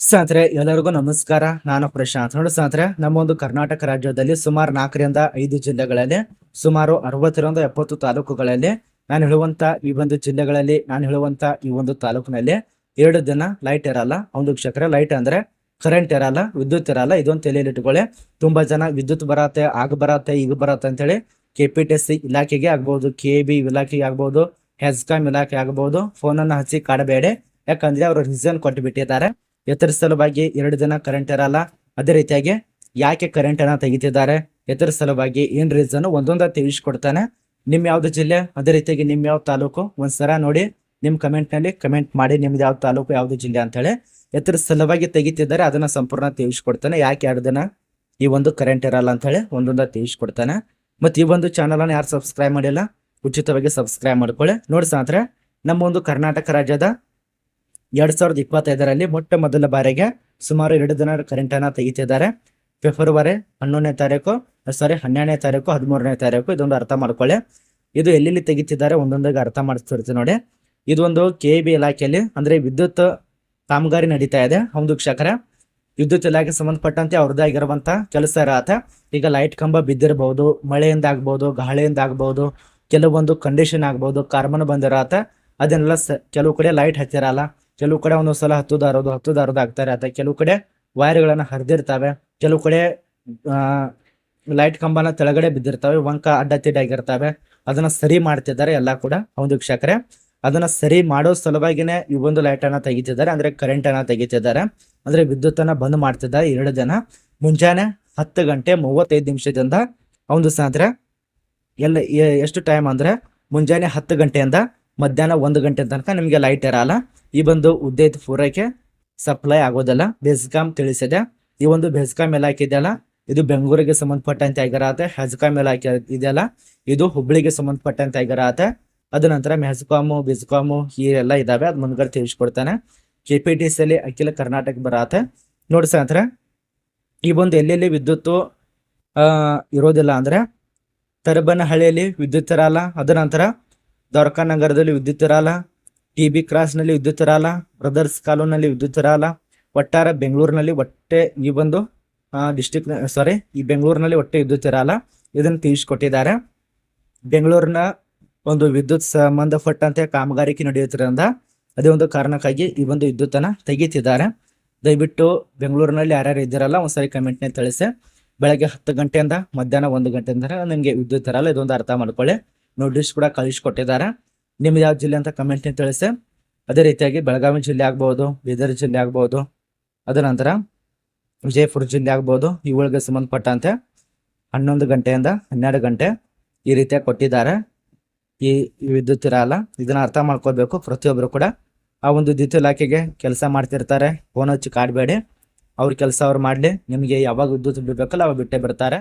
ಸ್ನೇಹಿತರೆ, ಎಲ್ಲರಿಗೂ ನಮಸ್ಕಾರ. ನಾನು ಪ್ರಶಾಂತ್. ನೋಡಿ ಸ್ನೇಹಿತರೆ, ನಮ್ಮ ಒಂದು ಕರ್ನಾಟಕ ರಾಜ್ಯದಲ್ಲಿ ಸುಮಾರು ನಾಲ್ಕರಿಂದ ಐದು ಜಿಲ್ಲೆಗಳಲ್ಲಿ, ಸುಮಾರು ಅರವತ್ತರಿಂದ ಎಪ್ಪತ್ತು ತಾಲೂಕುಗಳಲ್ಲಿ ನಾನು ಹೇಳುವಂತ ಈ ಒಂದು ಜಿಲ್ಲೆಗಳಲ್ಲಿ, ನಾನು ಹೇಳುವಂತ ಈ ಒಂದು ತಾಲೂಕಿನಲ್ಲಿ ಎರಡು ದಿನ ಲೈಟ್ ಇರಲ್ಲ. ಒಂದು ವೀಕ್ಷಕರೇ ಲೈಟ್ ಅಂದ್ರೆ ಕರೆಂಟ್ ಇರಲ್ಲ, ವಿದ್ಯುತ್ ಇರಲ್ಲ. ಇದೊಂದು ತಲೆಯಲ್ಲಿ ಇಟ್ಕೊಳ್ಳಿ ತುಂಬಾ ಜನ ವಿದ್ಯುತ್ ಬರತ್ತೆ, ಆಗ ಬರತ್ತೆ, ಈಗ ಬರತ್ತೆ ಅಂತೇಳಿ ಕೆ ಪಿ ಟಿ ಸಿ ಇಲಾಖೆಗೆ ಆಗ್ಬಹುದು ಕೆ ಬಿ ಇಲಾಖೆಗೆ ಆಗ್ಬಹುದು ಹೆಸ್ಕಾಂ ಇಲಾಖೆ ಆಗ್ಬಹುದು ಫೋನನ್ನು ಹಚ್ಚಿ ಕಾಡಬೇಡಿ. ಯಾಕಂದ್ರೆ ಅವರು ರೀಸನ್ ಕೊಟ್ಟು ಬಿಟ್ಟಿದ್ದಾರೆ ಎತ್ತರ ಸಲುವಾಗಿ ಎರಡು ದಿನ ಕರೆಂಟ್ ಇರಲ್ಲ. ಅದೇ ರೀತಿಯಾಗಿ ಯಾಕೆ ಕರೆಂಟ್ ಅನ್ನ ತೆಗಿತಿದ್ದಾರೆ? ಎತ್ತರ ಸಲುವಾಗಿ ಏನ್ ರೀಸನ್ ಒಂದೊಂದ ತಿಳಿಸ್ಕೊಡ್ತಾನೆ. ನಿಮ್ ಯಾವ್ದು ಜಿಲ್ಲೆ? ಅದೇ ರೀತಿಯಾಗಿ ನಿಮ್ ಯಾವ ತಾಲೂಕು? ಒಂದ್ಸಲ ನೋಡಿ. ನಿಮ್ ಕಮೆಂಟ್ನಲ್ಲಿ ಕಮೆಂಟ್ ಮಾಡಿ ನಿಮ್ದು ಯಾವ ತಾಲೂಕು, ಯಾವ್ದು ಜಿಲ್ಲೆ ಅಂತ ಹೇಳಿ ಎತ್ತರ ಸಲುವಾಗಿ ತೆಗಿತಿದ್ದಾರೆ, ಅದನ್ನ ಸಂಪೂರ್ಣ ತಿಳಿಸ್ಕೊಡ್ತಾನೆ. ಯಾಕೆ ಎರಡು ದಿನ? ಈ ಒಂದು ಕರೆಂಟ್ ಇರಲ್ಲ ಅಂತ ಹೇಳಿ ಒಂದೊಂದ ತಿಳಿಸ್ಕೊಡ್ತಾನೆ. ಮತ್ತೆ ಈ ಒಂದು ಚಾನಲ್ ಅನ್ನ ಯಾರು ಸಬ್ಸ್ಕ್ರೈಬ್ ಮಾಡಿಲ್ಲ, ಉಚಿತವಾಗಿ ಸಬ್ಸ್ಕ್ರೈಬ್ ಮಾಡ್ಕೊಳ್ಳಿ. ನೋಡಿ ಸ್ನೇಹಿತರೆ, ನಮ್ಮ ಒಂದು ಕರ್ನಾಟಕ ರಾಜ್ಯದ ಎರಡ್ ಸಾವಿರದ ಇಪ್ಪತ್ತೈದರಲ್ಲಿ ಮೊಟ್ಟ ಮೊದಲ ಬಾರಿಗೆ ಸುಮಾರು ಎರಡು ದಿನ ಕರೆಂಟ್ ಅನ್ನ ತೆಗಿತಿದ್ದಾರೆ. ಫೆಬ್ರವರಿ ಹನ್ನೊಂದನೇ ತಾರೀಕು ಸಾರಿ ಹನ್ನೆರಡನೇ ತಾರೀಕು, ಹದಿಮೂರನೇ ತಾರೀಕು, ಇದೊಂದು ಅರ್ಥ ಮಾಡ್ಕೊಳ್ಳಿ. ಇದು ಎಲ್ಲೆಲ್ಲಿ ತೆಗಿತಿದ್ದಾರೆ ಒಂದೊಂದಾಗಿ ಅರ್ಥ ಮಾಡಿಸ್ತಿರ್ತೀವಿ ನೋಡಿ. ಇದೊಂದು ಕೆ ಬಿ ಇಲಾಖೆಯಲ್ಲಿ, ಅಂದ್ರೆ ವಿದ್ಯುತ್ ಕಾಮಗಾರಿ ನಡೀತಾ ಇದೆ ಒಂದು ವೀಕ್ಷಕರೇ. ವಿದ್ಯುತ್ ಇಲಾಖೆ ಸಂಬಂಧಪಟ್ಟಂತೆ ಅವ್ರದ್ದೇ ಆಗಿರುವಂತ ಕೆಲಸ ಇರತ್ತೆ. ಈಗ ಲೈಟ್ ಕಂಬ ಬಿದ್ದಿರಬಹುದು ಮಳೆಯಿಂದ ಆಗ್ಬಹುದು ಗಾಳಿಯಿಂದ ಆಗ್ಬಹುದು ಕೆಲವೊಂದು ಕಂಡೀಷನ್ ಆಗ್ಬಹುದು ಕಾರ್ಬನ್ ಬಂದಿರತ್ತೆ. ಅದನ್ನೆಲ್ಲ ಕೆಲವು ಕಡೆ ಲೈಟ್ ಹಚ್ಚಿರಲ್ಲ ಕೆಲವು ಕಡೆ ಒಂದೊಂದ್ ಸಲ ಹತ್ತು ದಾರದು ಹತ್ತು ದಾರದು ಆಗ್ತಾ ಅಥವಾ ಕೆಲವು ಕಡೆ ವೈರ್ಗಳನ್ನ ಹರಿದಿರ್ತಾವೆ. ಕೆಲವು ಕಡೆ ಲೈಟ್ ಕಂಬನ ತೆಳಗಡೆ ಬಿದ್ದಿರ್ತವೆ. ವಂಕ ಅಡ್ಡ ತಿಡ್ಡಾಗಿರ್ತವೆ. ಅದನ್ನ ಸರಿ ಮಾಡ್ತಿದ್ದಾರೆ ಎಲ್ಲ ಕೂಡ ಒಂದು ವೀಕ್ಷಕರೇ. ಅದನ್ನ ಸರಿ ಮಾಡೋ ಸಲುವಾಗಿನೇ ಈ ಒಂದು ಲೈಟ್ ಅನ್ನ ತೆಗಿತಿದ್ದಾರೆ. ಅಂದ್ರೆ ಕರೆಂಟ್ ಅನ್ನ ತೆಗಿತಿದ್ದಾರೆ. ಅಂದ್ರೆ ವಿದ್ಯುತ್ ಅನ್ನ ಬಂದ್ ಮಾಡ್ತಿದ್ದಾರೆ ಎರಡು ಜನ. ಮುಂಜಾನೆ ಹತ್ತು ಗಂಟೆ ಮೂವತ್ತೈದು ನಿಮಿಷದಿಂದ ಒಂದು ಸಾಂದ್ರೆ ಎಲ್ಲ ಎಷ್ಟು ಟೈಮ್ ಅಂದ್ರೆ ಮುಂಜಾನೆ ಹತ್ತು ಗಂಟೆಯಿಂದ ಮಧ್ಯಾಹ್ನ ಒಂದು ಗಂಟೆ ತನಕ ನಿಮಗೆ ಲೈಟ್ ಇರಲ್ಲ. ಈ ಒಂದು ಉದ್ದೇಶ ಪೂರೈಕೆ ಸಪ್ಲೈ ಆಗೋದಲ್ಲ. ಬೆಸ್ಕಾಂ ತಿಳಿಸಿದೆ. ಈ ಒಂದು ಬೆಸ್ಕಾಂ ಇಲಾಖೆ ಇದೆಯಲ್ಲ ಇದು ಬೆಂಗಳೂರಿಗೆ ಸಂಬಂಧಪಟ್ಟಂತೆ ಆಗಿರತ್ತೆ ಹೆಜ್ಕಾಂ ಇಲಾಖೆ ಇದೆಯಲ್ಲ ಇದು ಹುಬ್ಳಿಗೆ ಸಂಬಂಧಪಟ್ಟಂತೆ ಆಗಿರತ್ತೆ ಅದ ನಂತರ ಮೆಹಸ್ಕಾಮು ಬಿಸ್ಕಾಮು ಈ ಎಲ್ಲ ಇದಾವೆ. ಅದ್ ಮುಂದ್ಗಡೆ ತಿಳಿಸ್ಕೊಡ್ತಾನೆ. ಕೆ ಪಿ ಟಿ ಸಿ ಅಲ್ಲಿ ಅಖಿಲ ಕರ್ನಾಟಕ ಬರತ್ತೆ ನೋಡಿ ಸ್ನೇಹಿತರೆ ಈ ಒಂದು ಎಲ್ಲೆಲ್ಲಿ ವಿದ್ಯುತ್ತು, ಆ, ಇರೋದಿಲ್ಲ ಅಂದ್ರೆ ತರಬನಹಳ್ಳಿಯಲ್ಲಿ ವಿದ್ಯುತ್ ಇರಲ್ಲ. ಅದ ನಂತರ ದ್ವಾರಕಾ ನಗರದಲ್ಲಿ ವಿದ್ಯುತ್ ಇರಲ್ಲ. ಟಿ ಬಿ ಕ್ರಾಸ್ನಲ್ಲಿ ವಿದ್ಯುತ್ ಇರಲ್ಲ ಬ್ರದರ್ಸ್ ಕಾಲೋನಲ್ಲಿ ವಿದ್ಯುತ್ ಇರಲ್ಲ, ಒಟ್ಟಾರೆ ಬೆಂಗಳೂರಿನಲ್ಲಿ ಒಟ್ಟೆ ಈ ಒಂದು ಡಿಸ್ಟಿಕ್ ಸಾರಿ ಈ ಬೆಂಗಳೂರಿನಲ್ಲಿ ಒಟ್ಟೆ ವಿದ್ಯುತ್ ಇರಲ್ಲ. ಇದನ್ನು ತಿಳಿಸ್ಕೊಟ್ಟಿದ್ದಾರೆ. ಬೆಂಗಳೂರಿನ ಒಂದು ವಿದ್ಯುತ್ ಸಂಬಂಧಪಟ್ಟಂತೆ ಕಾಮಗಾರಿಕೆ ನಡೆಯುತ್ತಿರೋದ್ರಿಂದ ಅದೇ ಒಂದು ಕಾರಣಕ್ಕಾಗಿ ಈ ಒಂದು ವಿದ್ಯುತ್ತನ್ನು ತೆಗೀತಿದ್ದಾರೆ. ದಯವಿಟ್ಟು ಬೆಂಗಳೂರಿನಲ್ಲಿ ಯಾರ್ಯಾರು ಇದ್ದೀರಲ್ಲ, ಒಂದ್ಸರಿ ಕಮೆಂಟ್ನ ತಿಳಿಸಿ. ಬೆಳಗ್ಗೆ ಹತ್ತು ಗಂಟೆಯಿಂದ ಮಧ್ಯಾಹ್ನ ಒಂದು ಗಂಟೆಯಿಂದ ನಿಮಗೆ ವಿದ್ಯುತ್ ಇರಲ್ಲ, ಇದೊಂದು ಅರ್ಥ ಮಾಡ್ಕೊಳ್ಳಿ. ನೋಟಿಸ್ ಕೂಡ ಕಳಿಸ್ಕೊಟ್ಟಿದ್ದಾರೆ. ನಿಮ್ದು ಯಾವ ಜಿಲ್ಲೆ ಅಂತ ಕಮೆಂಟ್ನ ತಿಳಿಸಿ. ಅದೇ ರೀತಿಯಾಗಿ ಬೆಳಗಾವಿ ಜಿಲ್ಲೆ ಆಗ್ಬೋದು, ಬೀದರ್ ಜಿಲ್ಲೆ ಆಗ್ಬೋದು ಅದ ನಂತರ ವಿಜಯಪುರ ಜಿಲ್ಲೆ ಆಗ್ಬೋದು, ಇವುಗಳಿಗೆ ಸಂಬಂಧಪಟ್ಟಂತೆ ಹನ್ನೊಂದು ಗಂಟೆಯಿಂದ ಹನ್ನೆರಡು ಗಂಟೆ ಈ ರೀತಿಯಾಗಿ ಕೊಟ್ಟಿದ್ದಾರೆ. ಈ ವಿದ್ಯುತ್ ಇರಲ್ಲ, ಇದನ್ನ ಅರ್ಥ ಮಾಡ್ಕೋಬೇಕು ಪ್ರತಿಯೊಬ್ಬರು ಕೂಡ ಆ ಒಂದು ವಿದ್ಯುತ್ ಇಲಾಖೆಗೆ ಕೆಲಸ ಮಾಡ್ತಿರ್ತಾರೆ. ಫೋನ್ ಹಚ್ಚಿ ಕಾಡಬೇಡಿ. ಅವ್ರ ಕೆಲಸ ಅವ್ರು ಮಾಡಲಿ. ನಿಮಗೆ ಯಾವಾಗ ವಿದ್ಯುತ್ ಬಿಡ್ಬೇಕಲ್ಲ ಅವಾಗ ಬಿಟ್ಟೇ ಬಿಡ್ತಾರೆ.